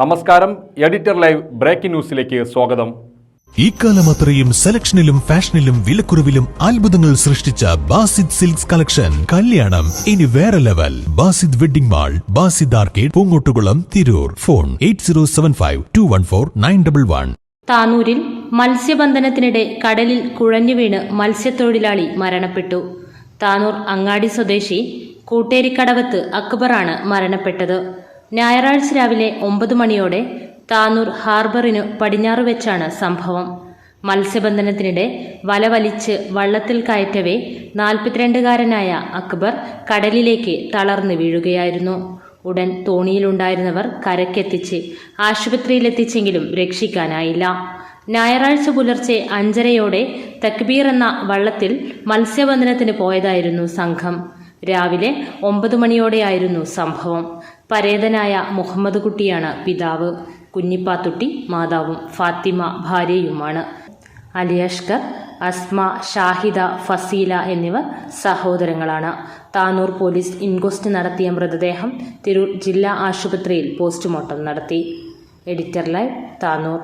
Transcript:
നമസ്കാരം editor live breaking ന്യൂസിലേക്ക് സ്വാഗതം. ഇക്കാലം അത്രയും സെലക്ഷനിലും ഫാഷനിലും വിലക്കുറവിലും അത്ഭുതങ്ങൾ സൃഷ്ടിച്ച ബാസിദ് സിൽക്സ് കളക്ഷൻ. കല്യാണം ഇനി വേറെ level. Basid wedding mall Basid arcade Poongottukulam Tirur. Phone eight zero seven five two one four nine double one. താനൂരിൽ മത്സ്യബന്ധനത്തിനിടെ കടലിൽ കുഴഞ്ഞു വീണ് മത്സ്യത്തൊഴിലാളി മരണപ്പെട്ടു. താനൂർ അങ്ങാടി സ്വദേശി കൂട്ടേരിക്കടവത്ത് അക്ബറാണ് മരണപ്പെട്ടത്. ഞായറാഴ്ച രാവിലെ ഒമ്പത് മണിയോടെ താനൂർ ഹാർബറിനു പടിഞ്ഞാറ് വെച്ചാണ് സംഭവം. മത്സ്യബന്ധനത്തിനിടെ വല വലിച്ച് വള്ളത്തിൽ കയറ്റവേ നാൽപ്പത്തിരണ്ടുകാരനായ അക്ബർ കടലിലേക്ക് തളർന്നു വീഴുകയായിരുന്നു. ഉടൻ തോണിയിലുണ്ടായിരുന്നവർ കരക്കെത്തിച്ച് ആശുപത്രിയിലെത്തിച്ചെങ്കിലും രക്ഷിക്കാനായില്ല. ഞായറാഴ്ച പുലർച്ചെ അഞ്ചരയോടെ തക്ബീർ എന്ന വള്ളത്തിൽ മത്സ്യബന്ധനത്തിന് പോയതായിരുന്നു സംഘം. രാവിലെ ഒമ്പത് മണിയോടെയായിരുന്നു സംഭവം. പരേതനായ മുഹമ്മദ് കുട്ടിയാണ് പിതാവ്. കുഞ്ഞിപ്പാത്തുട്ടി മാതാവും ഫാത്തിമ ഭാര്യയുമാണ്. അലിയഷ്കർ അസ്മ ഷാഹിദ ഫസീല എന്നിവർ സഹോദരങ്ങളാണ്. താനൂർ പോലീസ് ഇൻക്വസ്റ്റ് നടത്തിയ മൃതദേഹം തിരൂർ ജില്ലാ ആശുപത്രിയിൽ പോസ്റ്റ്മോർട്ടം നടത്തി. Editor live Tanur.